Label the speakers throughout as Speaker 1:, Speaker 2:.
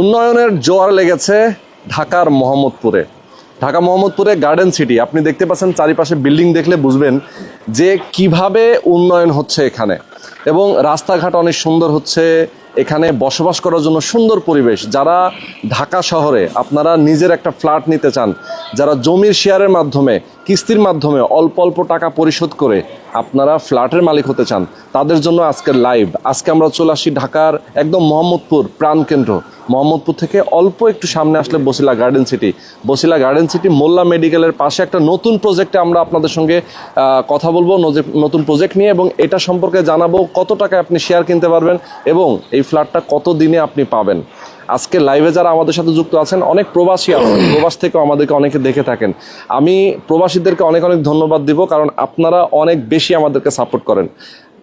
Speaker 1: উন্নয়নের জোয়ার লেগেছে ঢাকার মোহাম্মদপুরে। ঢাকা মোহাম্মদপুরে গার্ডেন সিটি আপনি দেখতে পাচ্ছেন চারিপাশে বিল্ডিং দেখলে বুঝবেন যে কীভাবে উন্নয়ন হচ্ছে এখানে। এবং রাস্তাঘাট অনেক সুন্দর হচ্ছে, এখানে বসবাস করার জন্য সুন্দর পরিবেশ। যারা ঢাকা শহরে, আপনারা নিজের একটা ফ্ল্যাট নিতে চান, যারা জমির শেয়ারের মাধ্যমে কিস্তির মাধ্যমে অল্প অল্প টাকা পরিশোধ করে আপনারা ফ্ল্যাটের মালিক হতে চান, তাদের জন্য আজকের লাইভ। আজকে আমরা চলে আসি ঢাকার একদম মোহাম্মদপুর প্রাণকেন্দ্র মোহাম্মদপুর থেকে অল্প একটু সামনে আসলে Basila garden city. Basila garden city Molla মেডিকেলের পাশে একটা নতুন প্রজেক্টে আমরা আপনাদের সঙ্গে কথা বলব নতুন প্রজেক্ট নিয়ে এবং এটা সম্পর্কে জানাব কত টাকায় আপনি শেয়ার কিনতে পারবেন এবং এই ফ্ল্যাটটা কত দিনে আপনি পাবেন। আজকে লাইভে যারা আমাদের সাথে যুক্ত আছেন, অনেক প্রবাসী আছেন। প্রবাস থেকেও আমাদেরকে অনেকে দেখে থাকেন। আমি প্রবাসীদেরকে অনেক অনেক ধন্যবাদ দিব, কারণ আপনারা অনেক বেশি আমাদেরকে সাপোর্ট করেন।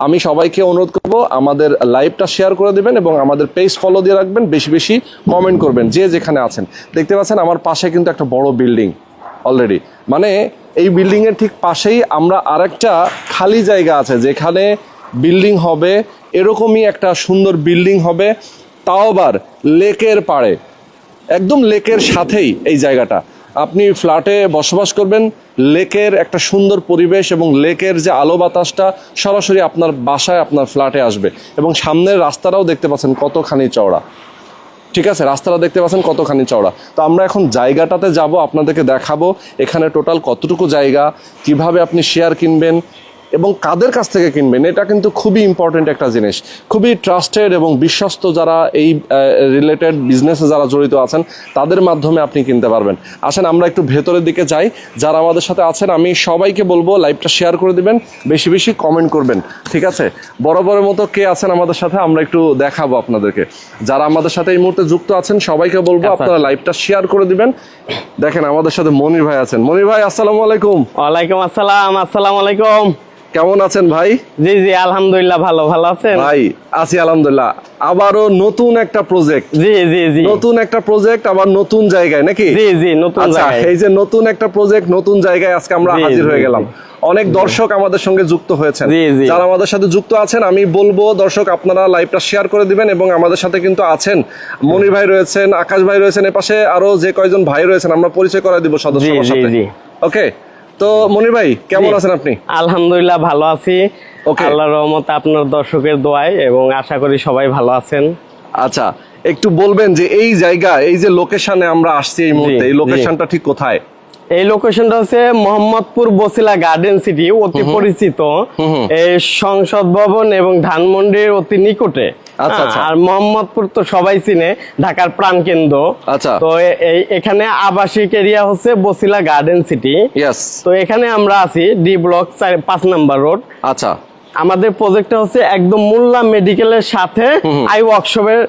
Speaker 1: আমি সবাইকে অনুরোধ করব, আমাদের লাইভটা শেয়ার করে দেবেন এবং আমাদের পেজ ফলো দিয়ে রাখবেন, বেশি বেশি কমেন্ট করবেন, যে যেখানে আছেন। দেখতে পাচ্ছেন, আমার পাশে কিন্তু একটা বড় বিল্ডিং অলরেডি মানে এই বিল্ডিংয়ের ঠিক পাশেই আমরা আরেকটা খালি জায়গা আছে, যেখানে বিল্ডিং হবে, এরকমই একটা সুন্দর বিল্ডিং হবে। তাও আবার লেকের পাড়ে। একদম লেকের সাথেই এই জায়গাটা। আপনি ফ্ল্যাটে বসবাস করবেন, লেকের একটা সুন্দর পরিবেশ এবং লেকের যে আলো বাতাসটা সরাসরি আপনার বাসায়, আপনার ফ্ল্যাটে আসবে এবং সামনের রাস্তাটাও দেখতে পাচ্ছেন কতখানি চওড়া। ঠিক আছে? রাস্তাটা দেখতে পাচ্ছেন কতখানি চওড়া। তো আমরা এখন জায়গাটাতে যাব, আপনাদেরকে দেখাবো এখানে টোটাল কতটুকু জায়গা, কীভাবে আপনি শেয়ার কিনবেন এবং কাদের কাছ থেকে কিনবেন এটা কিন্তু খুবই ইম্পর্টেন্ট একটা জিনিস। খুবই ট্রাস্টেড এবং বিশ্বস্ত যারা এই রিলেটেড বিজনেসে যারা জড়িত আছেন তাদের মাধ্যমে আপনি কিনতে পারবেন। আসেন আমরা একটু ভেতরের দিকে যাই। যারা আমাদের সাথে আছেন আমি সবাইকে বলব লাইভটা শেয়ার করে দিবেন বেশি বেশি কমেন্ট করবেন ঠিক আছে? বড় বরাবরের মতো কে আছেন আমাদের সাথে আমরা একটু দেখাবো আপনাদেরকে। যারা আমাদের সাথে এই মুহূর্তে যুক্ত আছেন সবাইকে বলব
Speaker 2: আচ্ছা।
Speaker 1: আপনারা লাইভটা শেয়ার করে দিবেন। দেখেন আমাদের সাথে মনির ভাই আছেন। মনির ভাই আসসালামু আলাইকুম।
Speaker 2: ওয়ালাইকুম আসসালাম আসসালামু আলাইকুম।
Speaker 1: কেমন আছেন ভাই?
Speaker 2: জি জি আলহামদুলিল্লাহ ভালো ভালো আছেন?
Speaker 1: ভাই আছি আলহামদুলিল্লাহ। আবারও নতুন একটা প্রজেক্ট
Speaker 2: জি জি জি।
Speaker 1: নতুন একটা প্রজেক্ট আবার নতুন জায়গায় নাকি?
Speaker 2: জি জি নতুন
Speaker 1: আচ্ছা
Speaker 2: জায়গায়।
Speaker 1: এই যে নতুন একটা প্রজেক্ট নতুন জায়গায় আজকে আমরা হাজির হয়ে গেলাম। অনেক দর্শক আমাদের সঙ্গে যুক্ত হয়েছেন।
Speaker 2: জি।
Speaker 1: যারা আমাদের সাথে যুক্ত আছেন আমি বলব দর্শক আপনারা লাইভটা শেয়ার করে দিবেন এবং আমাদের সাথে কিন্তু আছেন। মনির ভাই রয়েছেন আকাশ ভাই রয়েছেন এপাশে আরও যে কয়জন ভাই রয়েছেন আমরা পরিচয় করে দিব
Speaker 2: সদস্য
Speaker 1: ওকে তো মনির ভাই কেমন আছেন আপনি?
Speaker 2: আলহামদুলিল্লাহ ভালো আছি. আল্লাহর রহমত আপনার দর্শকের দোয়ায় এবং আশা করি সবাই ভালো আছেন।
Speaker 1: আচ্ছা একটু বলবেন যে এই জায়গা এই যে লোকেশনে আমরা আসছি এই মুহূর্তে এই লোকেশনটা ঠিক কোথায়?
Speaker 2: এই লোকেশনটা হচ্ছে মোহাম্মদপুর বসিলা গার্ডেন সিটি অতি পরিচিত। এই সংসদ ভবন এবং ধানমন্ডির অতি নিকটে।
Speaker 1: আচ্ছা, আচ্ছা।
Speaker 2: আর মোহাম্মদপুর তো সবাই চিনে ঢাকার প্রাণকেন্দ্র
Speaker 1: আচ্ছা।
Speaker 2: তো এই এখানে আবাসিক এরিয়া হচ্ছে বসিলা গার্ডেন সিটি তো এখানে আমরা আছি ডি ব্লক পাঁচ নাম্বার রোড
Speaker 1: আচ্ছা।
Speaker 2: আমাদের প্রজেক্টটা হচ্ছে একদম মোল্লা মেডিকেলের সাথে আই ওয়ার্কশপের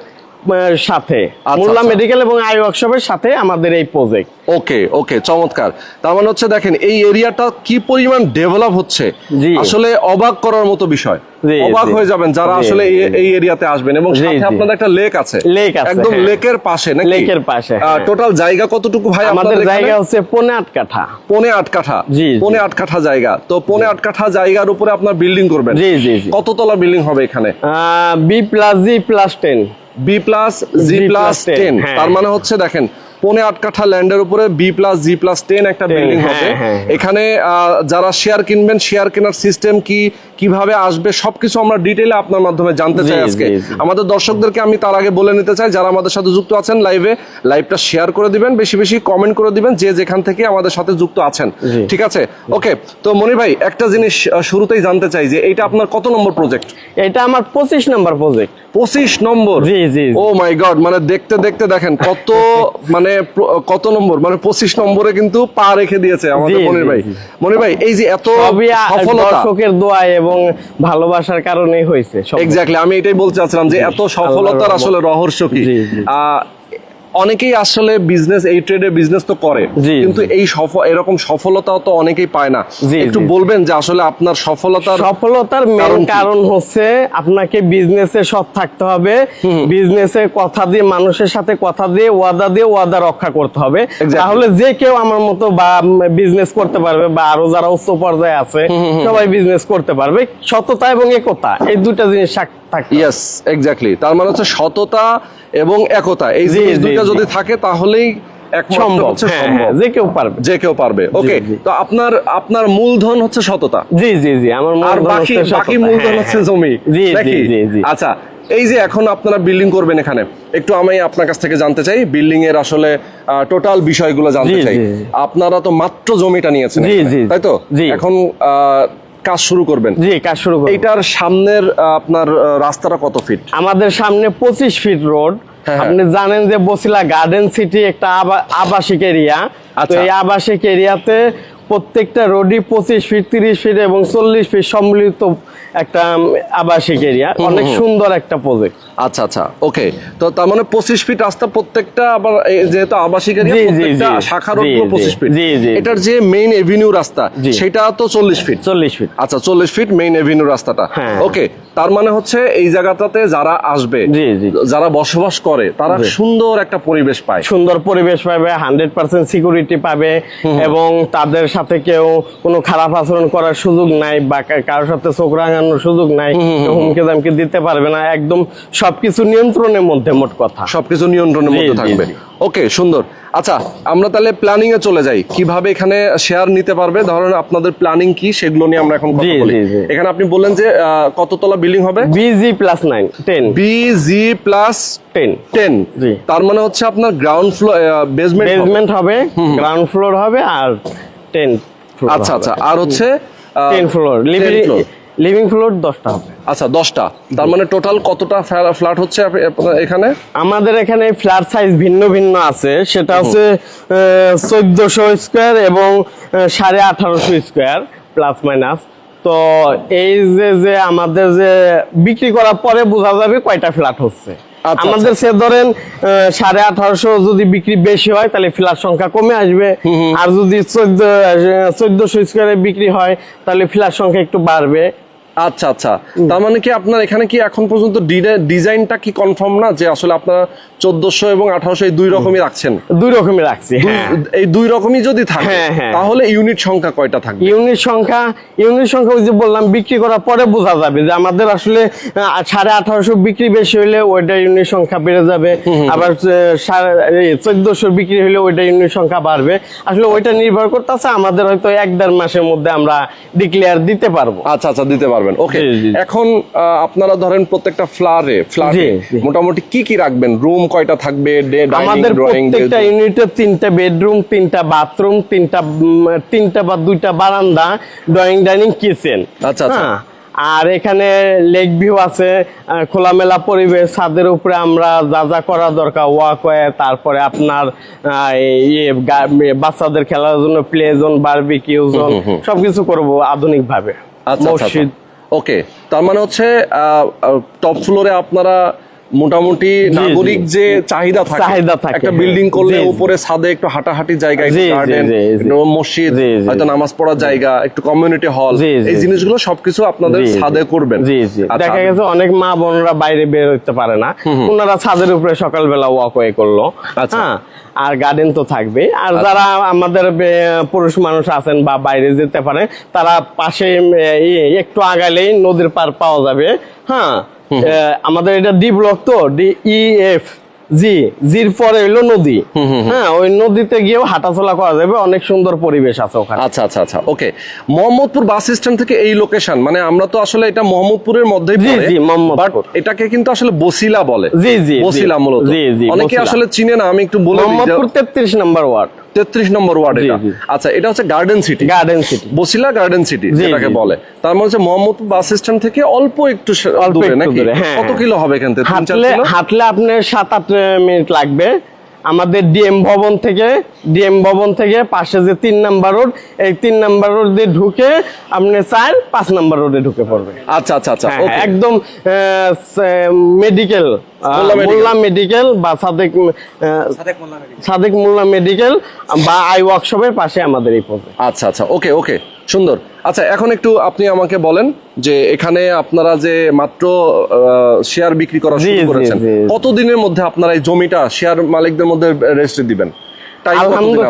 Speaker 2: সাথে।
Speaker 1: আচ্ছা,
Speaker 2: মোল্লা
Speaker 1: আচ্ছা।
Speaker 2: মেডিকেল এবং আই ওয়ার্কশপের সাথে আমাদের এই প্রজেক্ট
Speaker 1: ওকে ওকে চমৎকার। তার মানে হচ্ছে দেখেন এই এরিয়াটা কি পরিমাণ ডেভেলপ হচ্ছে? আসলে অবাক করার মতো বিষয়। অবাক হয়ে যাবেন যারা আসলে এই- এরিয়াতে আসবেন এবং সাথে আপনাদের একটা লেক আছে।
Speaker 2: লেক আছে,
Speaker 1: একদম
Speaker 2: হ্যাঁ।
Speaker 1: লেকের পাশে নাকি?
Speaker 2: লেকের পাশে, হ্যাঁ।
Speaker 1: টোটাল জায়গা কতটুকু ভাই
Speaker 2: আমাদের জায়গা হচ্ছে পনে আট কাঠা।
Speaker 1: পনে আট কাঠা?
Speaker 2: জি,
Speaker 1: পনে আট কাঠা জায়গা। তো পনে আট কাঠা জায়গার উপরে আপনার বিল্ডিং করবেন।
Speaker 2: জি জি জি।
Speaker 1: কততলা বিল্ডিং হবে এখানে?
Speaker 2: B plus G plus ten
Speaker 1: B plus G plus ten. তার মানে হচ্ছে দেখেন পৌনে আট কাঠা ল্যান্ডের উপরে B plus G plus ten একটা বিল্ডিং
Speaker 2: হ্যাঁ,
Speaker 1: হবে।
Speaker 2: হ্যাঁ।
Speaker 1: এখানে যারা শেয়ার কিনবেন শেয়ার কেনার সিস্টেম কি কীভাবে আসবে সবকিছু আমরা ডিটেইলে আপনার মাধ্যমে জানতে চাই আজকে। আমাদের দর্শকদেরকে আমি তার আগে বলে নিতে চাই যারা আমাদের সাথে যুক্ত আছেন লাইভে লাইভটা শেয়ার করে দিবেন বেশি বেশি কমেন্ট করে দিবেন যে যেখান থেকে আমাদের সাথে যুক্ত আছেন। ঠিক আছে? ওকে তো মনি ভাই একটা জিনিস শুরুতেই জানতে চাই যে এটা আপনার কত নম্বর প্রজেক্ট
Speaker 2: এটা আমার পঁচিশ নম্বর প্রজেক্ট
Speaker 1: পঁচিশ নম্বর?
Speaker 2: জি, জি, জি।
Speaker 1: ও মাই গড মানে দেখতে দেখতে দেখেন কত মানে প্র- কত নম্বর? মানে পঁচিশ নম্বরে কিন্তু পা রেখে দিয়েছে আমাদের মনির ভাই। মনির ভাই এই যে এত সফলতা।
Speaker 2: দর্শকের দোয়ায় এবং ভালোবাসার কারণে হয়েছে।
Speaker 1: এক্স্যাক্টলি আমি এটাই বলতে চাচ্ছিলাম যে এত সফলতার আসলে রহস্য কি? অনেকেই আসলে বিজনেস এই ট্রেডে বিজনেস তো করে। কিন্তু এই সফল এরকম সফলতাও তো অনেকেই পায় না। একটু বলবেন যে আসলে আপনার সফলতার
Speaker 2: সফলতার মেন
Speaker 1: কারণ
Speaker 2: হচ্ছে আপনাকে বিজনেসে সৎ থাকতে হবে। বিজনেসে কথা দিয়ে মানুষের সাথে কথা দিয়ে ওয়াদা দিয়ে ওয়াদা রক্ষা করতে হবে। তাহলে যে কেউ আমার মতো বা বিজনেস করতে পারবে বা আরও যারা উচ্চ পর্যায়ে আছে সবাই বিজনেস করতে পারবে। সততা এবং একতা এই দুটা জিনিস থাক- থাকতে
Speaker 1: ইয়েস এক্স্যাক্টলি তার মানে হচ্ছে সততা এবং একতা। এই জিনিস দুইটা যদি থাকে তাহলেই
Speaker 2: সম্ভব
Speaker 1: হচ্ছে সম্ভব।
Speaker 2: যে কেউ পারবে।
Speaker 1: যে কেউ পারবে। ওকে তো আপনার আপনার মূলধন হচ্ছে সততা।
Speaker 2: জি জি জি আমার
Speaker 1: আর বাকি বাকি মূলধন হচ্ছে। জমি
Speaker 2: জি জি জি জি।
Speaker 1: আচ্ছা এই যে এখন আপনারা বিল্ডিং করবেন এখানে একটু আমি আপনার কাছ থেকে জানতে চাই বিল্ডিং এর আসলে টোটাল বিষয়গুলো জানতে চাই। আপনারা তো মাত্র জমিটা নিয়েছেন
Speaker 2: জি, জি।
Speaker 1: তাই তো?
Speaker 2: জি।
Speaker 1: এখন আহ, কাজ শুরু করবেন।
Speaker 2: জি কাজ শুরু করবেন
Speaker 1: এটার সামনের আপনার রাস্তাটা কত ফিট
Speaker 2: আমাদের সামনে পঁচিশ ফিট রোড
Speaker 1: হ্যাঁ, হ্যাঁ।
Speaker 2: আপনি জানেন যে বসিলা গার্ডেন সিটি একটা আবা- আবাসিক এরিয়া তো
Speaker 1: আচ্ছা।
Speaker 2: এই আবাসিক এরিয়াতে প্রত্যেকটা রোডই পঁচিশ ফিট তিরিশ ফিট এবং চল্লিশ ফিট সম্মিলিত একটা আবাসিক এরিয়া অনেক সুন্দর একটা প্রজেক্ট
Speaker 1: আচ্ছা আচ্ছা ওকে তো তার মানে পঁচিশ ফিট রাস্তা প্রত্যেকটা আবার যেহেতু আবাসিক। শাখা রোড পঁচিশ ফিট। এটার যে মেইন এভিনিউ রাস্তা সেটা তো চল্লিশ ফিট
Speaker 2: চল্লিশ ফিট
Speaker 1: আচ্ছা চল্লিশ ফিট মেইন এভিনিউ রাস্তাটা।
Speaker 2: হ্যাঁ।
Speaker 1: ওকে তার মানে হচ্ছে এই জায়গাটাতে যারা আসবে। যারা বসবাস করে তারা সুন্দর একটা পরিবেশ পায়।
Speaker 2: সুন্দর পরিবেশ পাবে হান্ড্রেড পার্সেন্ট সিকিউরিটি পাবে এবং তাদের সাথে কেউ কোনো খারাপ আচরণ করার সুযোগ নাই বা কারোর সাথে চোখ রাঙানোর সুযোগ নাই হুমকি দামকি দিতে পারবে না একদম সবকিছু নিয়ন্ত্রণের মধ্যে মোট কথা।
Speaker 1: সবকিছু নিয়ন্ত্রণের মধ্যে থাকবে। ওকে সুন্দর। আচ্ছা আমরা তাহলে প্ল্যানিং এ চলে যাই। কীভাবে এখানে শেয়ার নিতে পারবে? ধরেন আপনাদের প্ল্যানিং কি? সেগুলো নিয়ে আমরা এখন কথা বলি। এখানে আপনি বললেন যে কততলা বিল্ডিং হবে?
Speaker 2: BG plus nine ten
Speaker 1: B G plus
Speaker 2: ten
Speaker 1: ten
Speaker 2: G.
Speaker 1: তার মানে হচ্ছে আপনার গ্রাউন্ড ফ্লোর বেসমেন্ট
Speaker 2: বেসমেন্ট হবে। গ্রাউন্ড ফ্লোর হবে আর টেন
Speaker 1: আচ্ছা আচ্ছা। আর হচ্ছে
Speaker 2: টেন ফ্লোর লিভিং ফ্লোর দশটা হবে।
Speaker 1: আচ্ছা দশটা। তার মানে টোটাল কতটা ফ্ল্যাট হচ্ছে এখানে?
Speaker 2: আমাদের এখানে ফ্ল্যাট সাইজ ভিন্ন ভিন্ন আছে। সেটা হচ্ছে চোদ্দশো স্কোয়ার এবং সাড়ে আঠারোশো স্কোয়ার প্লাস মাইনাস তো এই যে যে আমাদের যে বিক্রি করার পরে বোঝা যাবে কয়টা ফ্ল্যাট হচ্ছে। আমাদের সে ধরেন সাড়ে আঠারোশো যদি বিক্রি বেশি হয় তাহলে ফ্ল্যাট সংখ্যা কমে আসবে। আর যদি চোদ্দ চোদ্দশো স্কোয়ারে বিক্রি হয় তাহলে ফ্ল্যাট সংখ্যা একটু বাড়বে।
Speaker 1: আচ্ছা আচ্ছা। তার মানে কি আপনার এখানে কি এখন পর্যন্ত ডিজাইনটা কি কনফার্ম না যে আসলে আপনারা চোদ্দশো এবং আঠারোশো এই দুই রকমই রাখছেন?
Speaker 2: দুই রকমের রাখছি হ্যাঁ।
Speaker 1: এই দুই রকমই যদি থাকে
Speaker 2: হ্যাঁ, হ্যাঁ।
Speaker 1: তাহলে ইউনিট সংখ্যা কয়টা থাকবে?
Speaker 2: ইউনিট সংখ্যা ইউনিট সংখ্যা ওই যে বললাম বিক্রি করার পরে বোঝা যাবে যে আমাদের আসলে সাড়ে আঠারোশো বিক্রি বেশি হলে ওইটা ইউনিট সংখ্যা বেড়ে যাবে। আবার চোদ্দশো বিক্রি হলে ওইটা ইউনিট সংখ্যা বাড়বে। আসলে ওইটা নির্ভর করতেছে আমাদের হয়তো এক দেড় মাসের মধ্যে আমরা ডিক্লেয়ার দিতে পারব।
Speaker 1: আচ্ছা আচ্ছা দিতে পারবেন। ওকে
Speaker 2: জি, জি।
Speaker 1: এখন আপনারা ধরেন প্রত্যেকটা ফ্লারে
Speaker 2: জি।
Speaker 1: মোটামুটি কি কি রাখবেন? রুম কয়টা থাকবে?
Speaker 2: আমাদের প্রত্যেকটা ইউনিটে তিনটা বেডরুম তিনটা বাথরুম তিনটা তিনটা বা দুইটা বারান্দা ড্রয়িং ডাইনিং কিচেন
Speaker 1: আচ্ছা, আচ্ছা।
Speaker 2: আর এখানে লেক ভিউ আছে খোলামেলা পরিবেশ ছাদের উপরে আমরা যা যা করা দরকার ওয়াকওয়ে তারপরে আপনার ইয়ে, বাচ্চাদের খেলার জন্য প্লে জোন বারবিকিউ জোন সবকিছু করব আধুনিক ভাবে
Speaker 1: আচ্ছা।
Speaker 2: মসজিদ
Speaker 1: ওকে তার মানে হচ্ছে টপ ফ্লোরে আপনারা মোটামুটি। নাগরিক যে চাহিদা থাকে
Speaker 2: চাহিদা থাকে,
Speaker 1: একটা। বিল্ডিং করলে। উপরে ছাদে একটু হাঁটাহাঁটি জায়গা গার্ডেন মসজিদ। হয়তো নামাজ পড়ার জায়গা একটু কমিউনিটি হল। এই জিনিসগুলো সবকিছু আপনাদের। ছাদে করবেন আচ্ছা।
Speaker 2: দেখা গেছে অনেক মা বোনরা বাইরে বের হতে পারে না ওনারা ছাদের উপরে সকালবেলা ওয়াকওয়ে করল
Speaker 1: আচ্ছা।
Speaker 2: হ্যাঁ আর গার্ডেন তো থাকবে আর যারা আমাদের পুরুষ মানুষ আছেন বা বাইরে যেতে পারে তারা পাশে একটু আগালেই নদীর পার পাওয়া যাবে হ্যাঁ আমাদের এটা ডি ব্লক তো ডি ই এফ জি জির পরে হইল নদী। হ্যাঁ ওই নদীতে গিয়েও হাঁটাচলা করা যাবে অনেক সুন্দর পরিবেশ আছে ওখানে।
Speaker 1: আচ্ছা আচ্ছা আচ্ছা ওকে। মোহাম্মদপুর বাস স্ট্যান্ড থেকে এই লোকেশন মানে আমরা তো আসলে এটা মোহাম্মদপুরের মধ্যেই পড়ে
Speaker 2: জি, মোহাম্মদপুর।
Speaker 1: এটাকে কিন্তু আসলে বসিলা বলে।
Speaker 2: জি, জি।
Speaker 1: বসিলা মূলত।
Speaker 2: জি, জি,
Speaker 1: অনেকে আসলে চিনে না আমি একটু বলে
Speaker 2: মোহাম্মদপুর তেত্রিশ নম্বর ওয়ার্ড।
Speaker 1: তেত্রিশ নম্বর ওয়ার্ড এটা। আচ্ছা এটা হচ্ছে garden city
Speaker 2: garden city
Speaker 1: Basila garden city যেটাকে বলে। তার মানে হচ্ছে মোহাম্মদপুর বাস স্ট্যান্ড থেকে অল্প একটু দূরে নাকি?
Speaker 2: হ্যাঁ,
Speaker 1: কত। কিলো হবে এখান থেকে?
Speaker 2: হাঁটলে আপনার সাত আট মিনিট লাগবে। আমাদের ডিএম ভবন থেকে ডিএম ভবন থেকে পাশে যে তিন নাম্বার রোড এই তিন নাম্বার রোড দিয়ে ঢুকে আপনি চার পাঁচ নাম্বার রোডে ঢুকে পড়বে
Speaker 1: আচ্ছা আচ্ছা আচ্ছা
Speaker 2: হ্যাঁ, একদম মেডিকেল
Speaker 1: মোল্লা
Speaker 2: মেডিকেল বা সাদেক সাদেক মোল্লা মেডিকেল বা আই ওয়ার্কশপের পাশে আমাদের এই পড়বে
Speaker 1: আচ্ছা আচ্ছা ওকে ওকে সুন্দর। আচ্ছা এখন একটু আপনি আমাকে বলেন যে এখানে আপনারা যে মাত্র শেয়ার বিক্রি করা শুরু করেছেন। কতদিনের মধ্যে আপনারা এই জমিটা শেয়ার মালিকদের মধ্যে রেজিস্ট্রি দিবেন?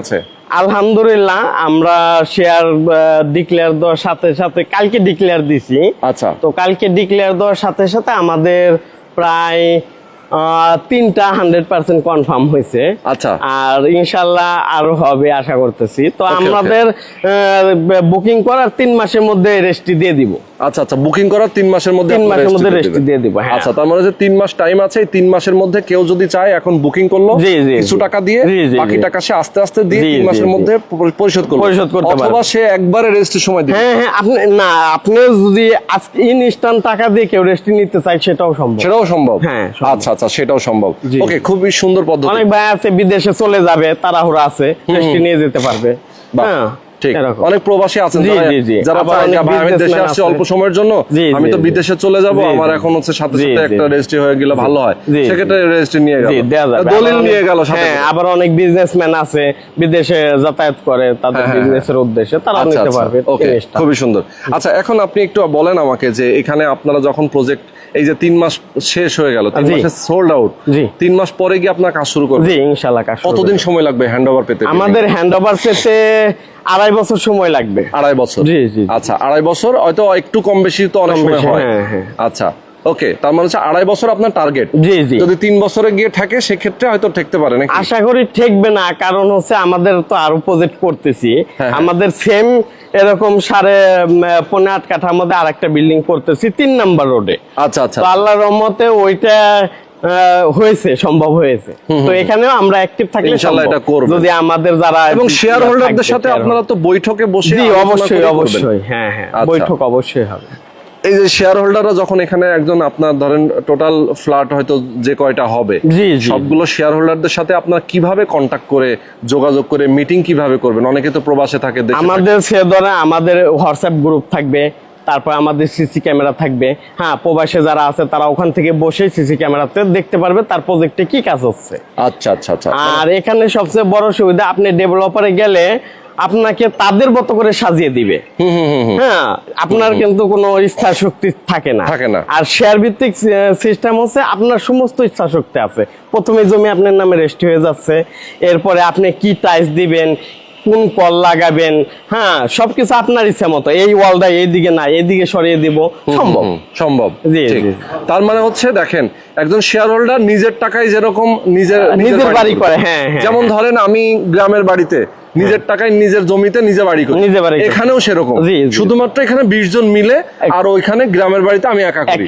Speaker 1: আছে?
Speaker 2: আলহামদুলিল্লাহ আমরা শেয়ার ডিক্লেয়ার দেওয়ার সাথে সাথে কালকে ডিক্লেয়ার দিছি।
Speaker 1: আচ্ছা।
Speaker 2: তো কালকে ডিক্লেয়ার দেওয়ার সাথে সাথে আমাদের প্রায় তিনটা হান্ড্রেড পার্সেন্ট কনফার্ম হয়েছে।
Speaker 1: আচ্ছা।
Speaker 2: আর ইনশাল্লাহ আরও হবে আশা করতেছি। তো আমাদের বুকিং করার তিন মাসের মধ্যে রেস্টি দিয়ে দিব।
Speaker 1: আচ্ছা আচ্ছা বুকিং করার তিন মাসের মধ্যে
Speaker 2: তিন মাসের মধ্যে রেস্টি দিয়ে দিব হ্যাঁ।
Speaker 1: আচ্ছা তার মানে যে তিন মাস টাইম আছে এই তিন মাসের মধ্যে কেউ যদি চায় এখন বুকিং করল কিছু টাকা দিয়ে বাকি টাকা সে আস্তে আস্তে দিয়ে তিন মাসের মধ্যে পরিশোধ
Speaker 2: পরিশোধ করতে
Speaker 1: অথবা সে একবারে রেজিস্ট্রি সময় দিবে।
Speaker 2: হ্যাঁ হ্যাঁ আপনি না আপনি যদি আজকে ইনস্ট্যান্ট টাকা দিয়ে কেউ রেস্টি নিতে চাই সেটাও সম্ভব।
Speaker 1: সেটাও সম্ভব?
Speaker 2: হ্যাঁ,
Speaker 1: আচ্ছা আচ্ছা সেটাও সম্ভব। ওকে খুবই সুন্দর পদ্ধতি।
Speaker 2: অনেক ভাই আছে বিদেশে চলে যাবে তারা তাড়াহুড়া আছে রেস্টি নিয়ে যেতে পারবে। হ্যাঁ।
Speaker 1: ঠিক। অনেক প্রবাসী আছেন যারা-
Speaker 2: জি, জি।
Speaker 1: যারা
Speaker 2: আবার
Speaker 1: চায় যে,
Speaker 2: অনেক
Speaker 1: ভাই, আমি দেশে আসছি অল্প সময়ের জন্য। আমি তো বিদেশে চলে যাব আমার এখন হচ্ছে সাথে সাথে একটা রেজিস্ট্রি হয়ে গেলে ভালো হয়। সেক্ষেত্রে রেজিস্ট্রি নিয়ে গেল। দলিল নিয়ে গেল
Speaker 2: হ্যাঁ আবার অনেক বিজনেসম্যান আছে বিদেশে যাতায়াত করে তাদের
Speaker 1: হ্যাঁ, হ্যাঁ,
Speaker 2: বিজনেসের উদ্দেশ্যে তারা
Speaker 1: আচ্ছা,
Speaker 2: নিতে
Speaker 1: আচ্ছা,
Speaker 2: পারবে।
Speaker 1: ওকে। খুবই সুন্দর। আচ্ছা এখন আপনি একটু বলেন আমাকে যে এখানে আপনারা যখন প্রজেক্ট এই যে তিন মাস শেষ হয়ে গেল তিন মাসে সোল্ড আউট। তিন মাস পরে গিয়ে আপনার কাজ শুরু করবেন?
Speaker 2: জি ইনশাল্লাহ কাজ
Speaker 1: কতদিন সময় লাগবে হ্যান্ড ওভার পেতে?
Speaker 2: আমাদের হ্যান্ড ওভার পেতে আড়াই বছর সময় লাগবে।
Speaker 1: আড়াই বছর?
Speaker 2: জি, জি।
Speaker 1: আচ্ছা আড়াই বছর হয়তো একটু কম বেশি তো অনেক সময় হয়।
Speaker 2: হ্যাঁ, হ্যাঁ।
Speaker 1: আচ্ছা ওকে তার মানে হচ্ছে আড়াই বছর আপনার টার্গেট
Speaker 2: জি জি।
Speaker 1: যদি তিন বছরে গিয়ে থাকে সেক্ষেত্রে হয়তো ঠেকতে পারে নাকি?
Speaker 2: আশা করি ঠেকবে না কারণ হচ্ছে আমাদের তো আরও প্রজেক্ট করতেছি।
Speaker 1: হ্যাঁ।
Speaker 2: আমাদের সেম এরকম সাড়ে পনেরো আট কাঠার মধ্যে আরেকটা বিল্ডিং করতেছি তিন নাম্বার রোডে
Speaker 1: আচ্ছা আচ্ছা।
Speaker 2: তো আল্লাহর রহমতে ওইটা হয়েছে সম্ভব হয়েছে তো এখানেও আমরা অ্যাক্টিভ থাকলে
Speaker 1: ইনশাআল্লাহ এটা করবেন।
Speaker 2: যদি আমাদের যারা
Speaker 1: এবং শেয়ার হোল্ডারদের সাথে আপনারা তো বৈঠকে বসে
Speaker 2: জি অবশ্যই অবশ্যই হ্যাঁ হ্যাঁ
Speaker 1: আচ্ছা।
Speaker 2: বৈঠক অবশ্যই হবে
Speaker 1: এই যে শেয়ার হোল্ডাররা যখন এখানে একজন আপনার ধরেন টোটাল ফ্ল্যাট হয়তো যে কয়টা হবে। সবগুলো শেয়ার হোল্ডারদের সাথে আপনারা কীভাবে কন্টাক্ট করে যোগাযোগ করে মিটিং কীভাবে করবেন অনেকে তো প্রবাসে থাকে থাকে।
Speaker 2: আমাদের সে ধরে আমাদের হোয়াটসঅ্যাপ গ্রুপ থাকবে তারপর আমাদের সিসি ক্যামেরা থাকবে। হ্যাঁ প্রবাসে যারা আছে তারা ওখান থেকে বসে সিসি ক্যামেরাতে দেখতে পারবে তার প্রজেক্টে কি কাজ হচ্ছে।
Speaker 1: আচ্ছা আচ্ছা আচ্ছা
Speaker 2: আর এখানে সবচেয়ে বড় সুবিধা আপনি ডেভেলপারে গেলে আপনাকে তাদের মতো করে সাজিয়ে দিবে। হ্যাঁ আপনার কিন্তু কোনো ইচ্ছা শক্তি থাকে না।
Speaker 1: থাকে না।
Speaker 2: আর শেয়ার ভিত্তিক সিস্টেম হচ্ছে আপনার সমস্ত ইচ্ছা শক্তি আছে। প্রথমে জমি আপনার নামে রেজিস্ট্রি হয়ে যাচ্ছে। এরপরে আপনি কি টাইস দিবেন কোন কল লাগাবেন? হ্যাঁ সবকিছু আপনার ইচ্ছা মতো। এই ওয়ালটা এইদিকে না এদিকে সরিয়ে দিব। সম্ভব?
Speaker 1: সম্ভব।
Speaker 2: জি।
Speaker 1: তার মানে হচ্ছে দেখেন একজন শেয়ার হোল্ডার নিজের টাকায় যেরকম নিজের
Speaker 2: নিজের বাড়ি করে, হ্যাঁ, হ্যাঁ,
Speaker 1: যেমন ধরেন আমি গ্রামের বাড়িতে নিজের টাকায় নিজের জমিতে নিজে বাড়ি করি।
Speaker 2: নিজে বাড়ি
Speaker 1: এখানেও সেরকম। শুধুমাত্র এখানে বিশ জন মিলে আর ওইখানে গ্রামের বাড়িতে আমি একা করি।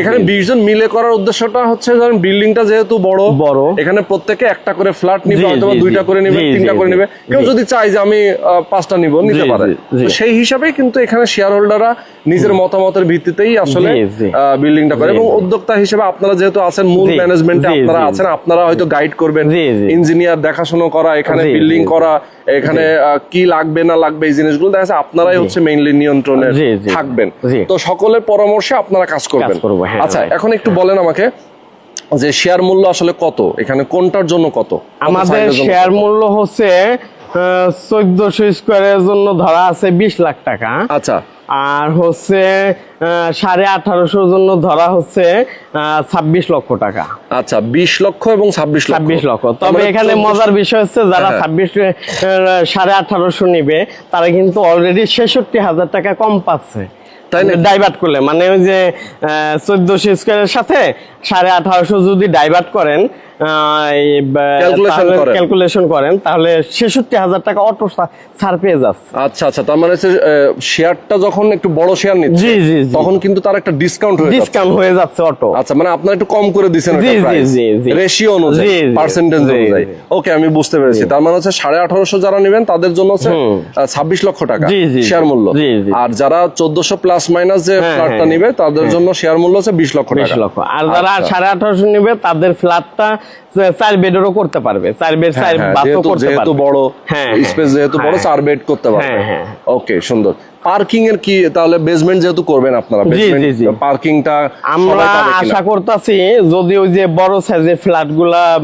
Speaker 1: এখানে বিশ জন মিলে করার উদ্দেশ্যটা হচ্ছে ধরেন বিল্ডিংটা যেহেতু বড়
Speaker 2: বড়।
Speaker 1: এখানে প্রত্যেকে একটা করে ফ্ল্যাট নিবে অথবা দুইটা করে নিবে তিনটা করে নিবে। কেউ যদি চাই যে আমি পাঁচটা নিব নিতে পারে। সেই হিসাবেই কিন্তু এখানে শেয়ার হোল্ডাররা নিজের মতামতের ভিত্তিতেই আসলে। বিল্ডিংটা করে। এবং উদ্যোক্তা হিসেবে আপনারা যেহেতু আছেন মূল ম্যানেজমেন্টে আপনারা আছেন আপনারা হয়তো গাইড করবেন। ইঞ্জিনিয়ার দেখাশোনা করা এখানে বিল্ডিং করা এখানে কি লাগবে না লাগবে এই জিনিসগুলো দেখা যাচ্ছে আপনারাই হচ্ছে মেইনলি নিয়ন্ত্রণে। থাকবেন। তো সকলের পরামর্শে আপনারা কাজ করবেন।
Speaker 2: হ্যাঁ,
Speaker 1: আচ্ছা এখন একটু বলেন আমাকে যে শেয়ার মূল্য আসলে কত? এখানে কোনটার জন্য কত?
Speaker 2: আমাদের শেয়ার মূল্য হচ্ছে চোদ্দশো স্কোয়ারের জন্য ধরা আছে বিশ লাখ টাকা।
Speaker 1: আচ্ছা।
Speaker 2: আর হচ্ছে সাড়ে আঠারোশোর জন্য ধরা হচ্ছে ছাব্বিশ লক্ষ টাকা।
Speaker 1: আচ্ছা বিশ লক্ষ এবং ছাব্বিশ
Speaker 2: ছাব্বিশ লক্ষ। তবে এখানে মজার বিষয় হচ্ছে যারা
Speaker 1: হ্যাঁ।
Speaker 2: ছাব্বিশ সাড়ে আঠারোশো নিবে তারা কিন্তু অলরেডি ছেষট্টি হাজার টাকা কম পাচ্ছে।
Speaker 1: তাই
Speaker 2: ডাইভার্ট করলে। মানে ওই যে চোদ্দশো স্কোয়ারের সাথে সাড়ে আঠারোশো যদি ডাইভার্ট করেন। ক্যালকুলেশন করেন। তাহলে ছেষট্টি হাজার টাকা অটো ছাড় পেয়ে যাচ্ছে
Speaker 1: আচ্ছা আচ্ছা তার মানে শেয়ারটা যখন একটু বড় শেয়ার নিচ্ছে
Speaker 2: জি, জি।
Speaker 1: তখন কিন্তু তার একটা ডিসকাউন্ট হয়ে
Speaker 2: ডিসকাউন্ট হয়ে যাচ্ছে অটো
Speaker 1: আচ্ছা মানে আপনার একটু কম করে দিচ্ছেন
Speaker 2: জি, জি, জি।
Speaker 1: রেশিও অনুযায়ী পার্সেন্টেজ অনুযায়ী। ওকে আমি বুঝতে পেরেছি। তার মানে হচ্ছে সাড়ে আঠারোশো যারা নেবেন তাদের জন্য হচ্ছে ছাব্বিশ লক্ষ টাকা শেয়ার মূল্য। আর যারা চোদ্দশো প্লাস মাইনাস যে
Speaker 2: হ্যাঁ,
Speaker 1: ফ্ল্যাটটা
Speaker 2: হ্যাঁ।
Speaker 1: নিবে তাদের জন্য শেয়ার মূল্য হচ্ছে বিশ লক্ষ
Speaker 2: বিশ লক্ষ। আর যারা
Speaker 1: আচ্ছা।
Speaker 2: সাড়ে আঠারোশো নিবে তাদের ফ্ল্যাটটা চার বেডেরও করতে পারবে চার বেড চার
Speaker 1: হ্যাঁ,
Speaker 2: বাথও
Speaker 1: যেহেতু
Speaker 2: করতে পারবে
Speaker 1: বড়
Speaker 2: হ্যাঁ,
Speaker 1: স্পেস যেহেতু বড়
Speaker 2: হ্যাঁ।
Speaker 1: চার বেড করতে পারবে
Speaker 2: হ্যাঁ, হ্যাঁ।
Speaker 1: ওকে সুন্দর পার্কিং এর কি তাহলে বেসমেন্ট যেহেতু করবেন আপনারা। পার্কিংটা
Speaker 2: আমরা আশা করতেছি যদি ওই যে বড় সাইজের ফ্ল্যাটগুলা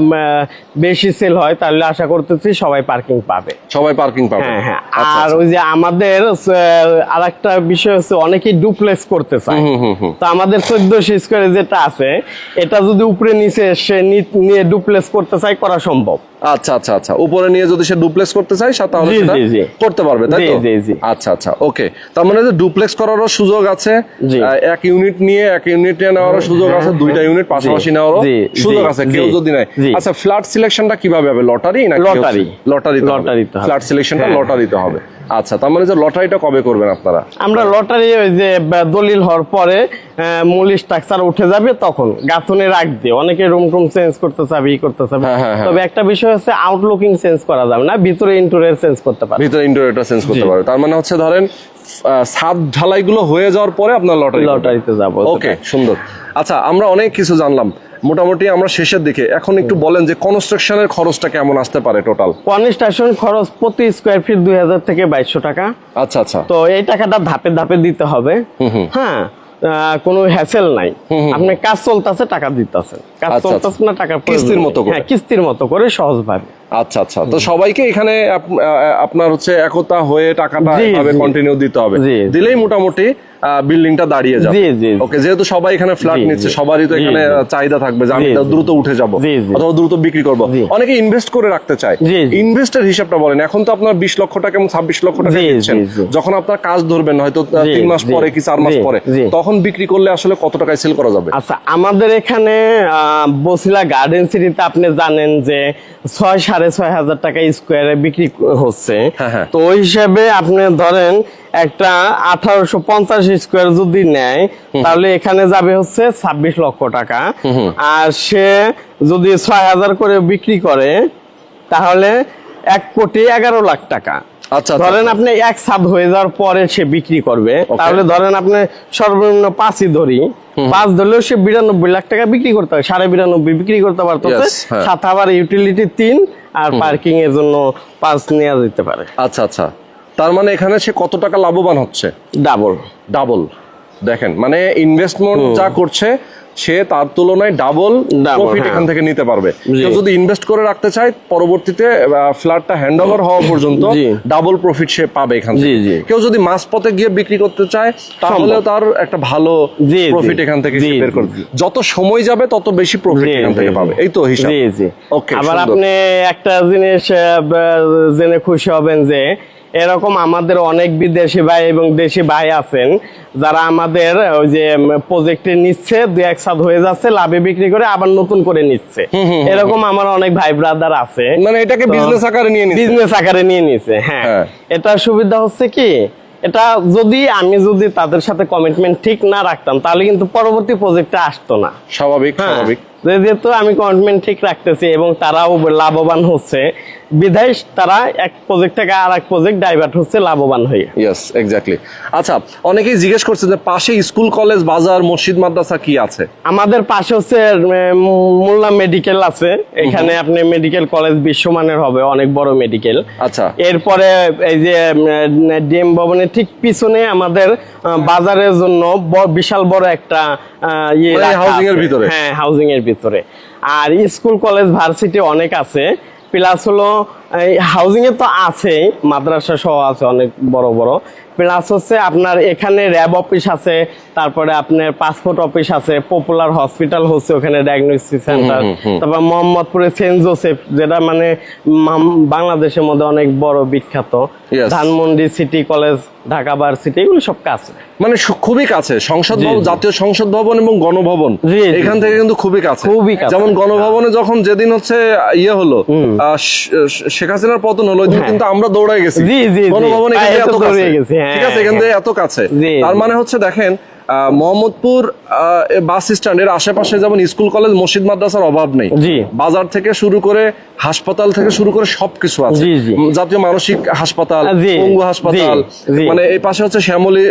Speaker 2: বেশি সেল হয় তাহলে আশা করতেছি সবাই পার্কিং পাবে।
Speaker 1: সবাই পার্কিং পাবে।
Speaker 2: হ্যাঁ হ্যাঁ।
Speaker 1: আচ্ছা,
Speaker 2: আর
Speaker 1: আচ্ছা।
Speaker 2: ওই যে আমাদের আর একটা বিষয় হচ্ছে অনেকেই ডুপ্লেক্স করতে চায়। তো আমাদের চোদ্দশো স্কোয়ারে যেটা আছে এটা যদি উপরে নিচে সে নি- নিয়ে ডুপ্লেক্স করতে চায় করা সম্ভব।
Speaker 1: আচ্ছা আচ্ছা আচ্ছা উপরে নিয়ে যদি সে ডুপ্লেক্স করতে চায় সে তাহলে সেটা। করতে পারবে তাই তো
Speaker 2: জি, জি।
Speaker 1: আচ্ছা আচ্ছা ওকে তার মানে যে ডুপ্লেক্স করারও সুযোগ আছে এক ইউনিট নিয়ে এক ইউনিট নেওয়ারও সুযোগ আছে দুইটা ইউনিট পাশাপাশি নেওয়ারও সুযোগ আছে কেউ যদি
Speaker 2: নাই।
Speaker 1: আচ্ছা ফ্ল্যাট সিলেকশনটা কীভাবে হবে লটারি না
Speaker 2: লটারি।
Speaker 1: লটারি
Speaker 2: লটারি
Speaker 1: ফ্ল্যাট সিলেকশনটা। লটারিতে হবে আচ্ছা তার মানে যে লটারিটা কবে করবেন আপনারা?
Speaker 2: আমরা লটারি ওই যে দলিল হওয়ার পরে মূল স্ট্রাকচার উঠে যাবে তখন। গাঁথনে রাখবে অনেকে রুম টুম চেঞ্জ করতে চাবে ই করতে চাবে।
Speaker 1: হ্যাঁ, হ্যাঁ, হ্যাঁ।
Speaker 2: তবে একটা বিষয় হচ্ছে আউটলুকিং চেঞ্জ করা যাবে না ভিতরে ইন্টোরিয়ার চেঞ্জ করতে পারবে।
Speaker 1: ভিতরে ইন্টারনেটটা চেঞ্জ করতে। পারবে। তার মানে হচ্ছে ধরেন ছাদ ঢালাইগুলো হয়ে যাওয়ার পরে আপনার লটারি
Speaker 2: লটারিতে যাব।
Speaker 1: ওকে সুন্দর। আচ্ছা আমরা অনেক কিছু জানলাম। মোটামুটি আমরা শেষের দিকে। এখন একটু বলেন যে কনস্ট্রাকশনের খরচটা কেমন আসতে পারে টোটাল
Speaker 2: কনস্ট্রাকশন খরচ প্রতি স্কোয়ার ফিট দুই হাজার থেকে বাইশশো টাকা।
Speaker 1: আচ্ছা আচ্ছা।
Speaker 2: তো এই টাকাটা ধাপে ধাপে দিতে হবে। হ্যাঁ কোনো হ্যাসেল নাই। আপনি কাজ চলতেছে টাকা দিতেছে কাজ
Speaker 1: আচ্ছা,
Speaker 2: চলতেছে না টাকা
Speaker 1: কিস্তির মতো করে।
Speaker 2: হ্যাঁ কিস্তির মতো করে সহজভাবে।
Speaker 1: আচ্ছা আচ্ছা। তো সবাইকে এখানে আপনার হচ্ছে একতা হয়ে টাকাটা। কন্টিনিউ দিতে হবে। দিলেই মোটামুটি বিল্ডিংটা দাঁড়িয়ে যাবে। ওকে যেহেতু সবাই এখানে ফ্ল্যাট নিচ্ছে সবারই তো এখানে চাহিদা থাকবে যে আমি। দ্রুত উঠে যাব। অথবা দ্রুত বিক্রি করব অনেকে ইনভেস্ট করে রাখতে চায়। ইনভেস্টের হিসাবটা বলেন এখন তো আপনার বিশ লক্ষ টাকা এবং ছাব্বিশ লক্ষ টাকা দিচ্ছেন। যখন আপনার কাজ ধরবেন হয়তো তিন মাস পরে কি চার মাস পরে তখন বিক্রি করলে আসলে কত টাকায় সেল করা যাবে
Speaker 2: আচ্ছা আমাদের এখানে আহ, বসিলা গার্ডেন সিটিতে আপনি জানেন যে ছয় সাড়ে ছয় হাজার টাকা স্কোয়ারে বিক্রি হচ্ছে
Speaker 1: হ্যাঁ, হ্যাঁ।
Speaker 2: তো ওই হিসাবে আপনি ধরেন একটা আঠারোশো পঞ্চাশ স্কোয়ার যদি নেয় তাহলে এখানে যাবে হচ্ছে ছাব্বিশ লক্ষ টাকা। আর সে যদি ছয় হাজার করে বিক্রি করে তাহলে এক কোটি এগারো লাখ টাকা।
Speaker 1: আচ্ছা, আচ্ছা,
Speaker 2: ধরেন
Speaker 1: আচ্ছা।
Speaker 2: আপনি এক সাত হয়ে যাওয়ার পরে সে বিক্রি করবে তাহলে ধরেন আপনি সর্বনিম্ন পাঁচই ধরি। পাঁচ ধরলেও সে বিরানব্বই লাখ টাকা বিক্রি করতে হবে সাড়ে বিরানব্বই বিক্রি করতে
Speaker 1: Yes, হ্যাঁ।
Speaker 2: আবার ইউটিলিটি তিন আর পার্কিং এর জন্য পাঁচ নেওয়া যেতে পারে।
Speaker 1: আচ্ছা আচ্ছা। তার মানে এখানে সে কত টাকা লাভবান হচ্ছে?
Speaker 2: ডাবল
Speaker 1: ডাবল দেখেন মানে ইনভেস্টমেন্ট যা করছে সে তার তুলনায় ডাবল প্রফিট
Speaker 2: হ্যাঁ।
Speaker 1: এখান থেকে নিতে পারবে। কেউ যদি ইনভেস্ট করে রাখতে চায় পরবর্তীতে ফ্ল্যাটটা হ্যান্ড ওভার হওয়া পর্যন্ত ডাবল প্রফিট সে পাবে এখান থেকে। কেউ যদি মাছ পথে গিয়ে বিক্রি করতে চায় তাহলেও তার একটা ভালো। প্রফিট এখান থেকে বের করবে। যত সময় যাবে তত বেশি প্রফিট এখান থেকে পাবে। এই তো হিসাব। ওকে
Speaker 2: আবার আপনি একটা জিনিস জেনে খুশি হবেন যে এরকম আমাদের অনেক বিদেশি ভাই এবং দেশি ভাই আছেন যারা আমাদের ওই যে প্রজেক্টে নিচ্ছে দু এক সাত হয়ে যাচ্ছে লাভে বিক্রি করে আবার নতুন করে নিচ্ছে। এরকম আমার অনেক ভাই ব্রাদার আছে।
Speaker 1: মানে এটাকে বিজনেস আকারে নিয়ে নিচ্ছে?
Speaker 2: বিজনেস আকারে নিয়ে নিচ্ছে হ্যাঁ।
Speaker 1: হ্যাঁ।
Speaker 2: এটা সুবিধা হচ্ছে কি এটা যদি আমি যদি তাদের সাথে কমিটমেন্ট ঠিক না রাখতাম তাহলে কিন্তু পরবর্তী প্রজেক্টে আসতো না।
Speaker 1: স্বাভাবিক
Speaker 2: হ্যাঁ,
Speaker 1: স্বাভাবিক।
Speaker 2: যেহেতু আমি কমিটমেন্ট ঠিক রাখতেছি এবং তারাও লাভবান হচ্ছে বিধায় তারা এক প্রজেক্ট থেকে আর এক প্রজেক্ট ডাইভার্ট হচ্ছে লাভবান হয়ে।
Speaker 1: ইয়েস এক্স্যাক্টলি আচ্ছা অনেকেই জিজ্ঞেস করছে যে পাশে স্কুল কলেজ বাজার মসজিদ মাদ্রাসা কি আছে?
Speaker 2: আমাদের পাশে হচ্ছে মোল্লা মেডিকেল আছে। এখানে আপনি মেডিকেল কলেজ বিশ্বমানের হবে অনেক বড় মেডিকেল
Speaker 1: আচ্ছা।
Speaker 2: এরপরে এই যে ডিএম ভবনের ঠিক পিছনে আমাদের বাজারের জন্য বিশাল বড় একটা ইয়ে
Speaker 1: মানে
Speaker 2: রাখা
Speaker 1: housing এর ভিতরে?
Speaker 2: হ্যাঁ হাউজিং এর ভিতরে। আর স্কুল কলেজ ভার্সিটি অনেক আছে। প্লাস হলো হাউজিং এ তো আছে মাদ্রাসা সহ আছে অনেক বড় বড়। প্লাস হচ্ছে আপনার এখানে র্যাব অফিস আছে তারপরে আপনার পাসপোর্ট অফিস আছে পপুলার হসপিটাল হচ্ছে ওখানে ডায়াগনোসিস সেন্টার তারপর মোহাম্মদপুরে সেন্ট জোসেফ যেটা মানে বাংলাদেশের মধ্যে অনেক বড় বিখ্যাত। Dhanmondi city college Dhaka varsity এগুলো সব কাছে।
Speaker 1: মানে খুবই কাছে। সংসদ ভবন জাতীয় সংসদ ভবন এবং গণভবন। এখান থেকে কিন্তু খুবই কাছে।
Speaker 2: খুবই
Speaker 1: যেমন গণভবনে যখন যেদিন হচ্ছে ইয়ে হলো শেখ হাসিনার পতন হলো
Speaker 2: হ্যাঁ।
Speaker 1: কিন্তু আমরা দৌড়ায় গেছি। গণভবন এত কাছে
Speaker 2: গেছি, হ্যাঁ,
Speaker 1: ঠিক আছে এখান
Speaker 2: হ্যাঁ।
Speaker 1: থেকে এত কাছে তার মানে হচ্ছে দেখেন মোহাম্মদপুর বাস স্ট্যান্ডের আশেপাশে যেমন স্কুল কলেজ মসজিদ মাদ্রাসার অভাব নেই। বাজার থেকে শুরু করে হাসপাতাল থেকে শুরু করে সবকিছু আছে। জাতীয় মানসিক হাসপাতাল পঙ্গু হাসপাতাল। মানে এই পাশে হচ্ছে শ্যামলী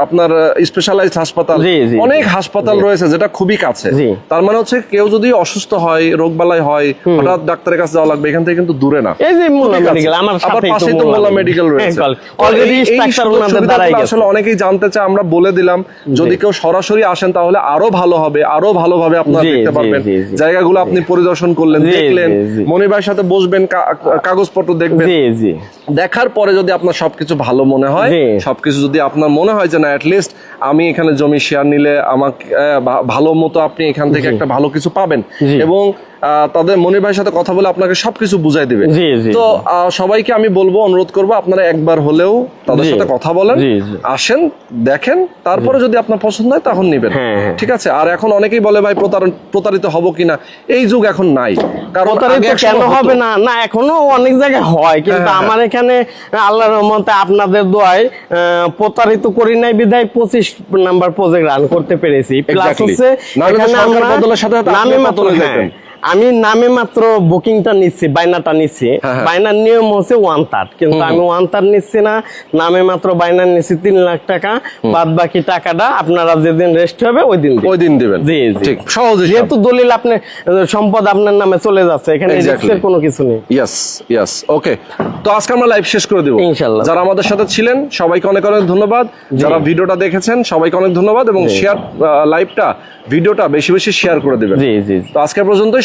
Speaker 1: আপনার স্পেশালাইজড হাসপাতাল। অনেক হাসপাতাল রয়েছে যেটা খুবই কাছে। তার মানে হচ্ছে কেউ যদি অসুস্থ হয় রোগবালাই হয় হঠাৎ ডাক্তারের কাছে যাওয়া লাগবে এখান থেকে কিন্তু দূরে না।
Speaker 2: এই যে মোল্লা মেডিকেল আমার
Speaker 1: আবার পাশেই তো মোল্লা মেডিকেল রয়েছে।
Speaker 2: অলরেডি
Speaker 1: এই- এই
Speaker 2: স্ট্রাকচার ওনাদের দ্বারাই গেছে।
Speaker 1: আসলে অনেকেই জানতে চায় আমরা বলে দিলাম যদি কেউ সরাসরি আসেন তাহলে আরও ভালো হবে আরও ভালোভাবে আপনারা দেখতে পারবেন। জায়গাগুলো আপনি পরিদর্শন করলেন দেখলেন
Speaker 2: জি।
Speaker 1: ভাইয়ের সাথে বসবেন কাগজপত্র দেখবেন। দেখার পরে যদি আপনার সবকিছু ভালো মনে হয় সবকিছু যদি আপনার মনে হয় যে না লিস্ট আমি এখানে জমি শেয়ার নিলে আমাকে ভালো মতো আপনি এখান থেকে একটা ভালো কিছু পাবেন। এবং তাদের মনির ভাইয়ের সাথে কথা বলে আপনাকে সবকিছু বুঝাই দিবে। তো সবাইকে আমি বলব অনুরোধ করব আপনারা একবার হলেও তাদের সাথে কথা বলেন। আসেন দেখেন তারপরে যদি আপনার পছন্দ হয় তখন নিবেন।
Speaker 2: হ্যাঁ, হ্যাঁ।
Speaker 1: ঠিক আছে? আর এখন অনেকেই বলে ভাই প্রতারণ- প্রতারিত হব কিনা? এই যুগ এখন নাই। কারণ
Speaker 2: প্রতারিত কেন হবে না? না এখনও অনেক জায়গায় হয়। কিন্তু
Speaker 1: হ্যাঁ, হ্যাঁ।
Speaker 2: আমার এখানে আল্লাহর রহমতে আপনাদের দোয়ায় প্রতারিত করি নাই বিধায় পঁচিশ নাম্বার প্রজেক্ট রান করতে পেরেছি। প্লাস হচ্ছে এখানে আমরা
Speaker 1: বদলের সাথে
Speaker 2: মাত্র। আমি নামে মাত্র বুকিংটা নিচ্ছি বাইনাটা নিচ্ছি।
Speaker 1: হ্যাঁ, হ্যাঁ।
Speaker 2: বাইনার নিয়ম হচ্ছে ওয়ান থার্ড কিন্তু আমি ওয়ান থার্ড নিচ্ছি না নামে মাত্র বাইনার নিচ্ছি তিন লাখ টাকা। বাদ বাকি টাকাটা আপনারা যেদিন রেস্ট হবে ওই দিন।
Speaker 1: ওই দিন দিবেন।
Speaker 2: জি, জি।
Speaker 1: ঠিক সহজ
Speaker 2: যেহেতু দলিল আপনি সম্পদ আপনার নামে চলে যাচ্ছে এখানে রিস্কের কোনো কিছু নেই।
Speaker 1: ইয়েস ইয়েস ওকে তো আজকে আমরা লাইভ শেষ করে দেব।
Speaker 2: ইনশাল্লাহ।
Speaker 1: যারা আমাদের সাথে ছিলেন সবাইকে অনেক অনেক ধন্যবাদ। যারা ভিডিওটা দেখেছেন সবাইকে অনেক ধন্যবাদ এবং শেয়ার লাইভটা ভিডিওটা বেশি বেশি শেয়ার করে দিবেন।
Speaker 2: জি জি জি।
Speaker 1: তো আজকে পর্যন্তই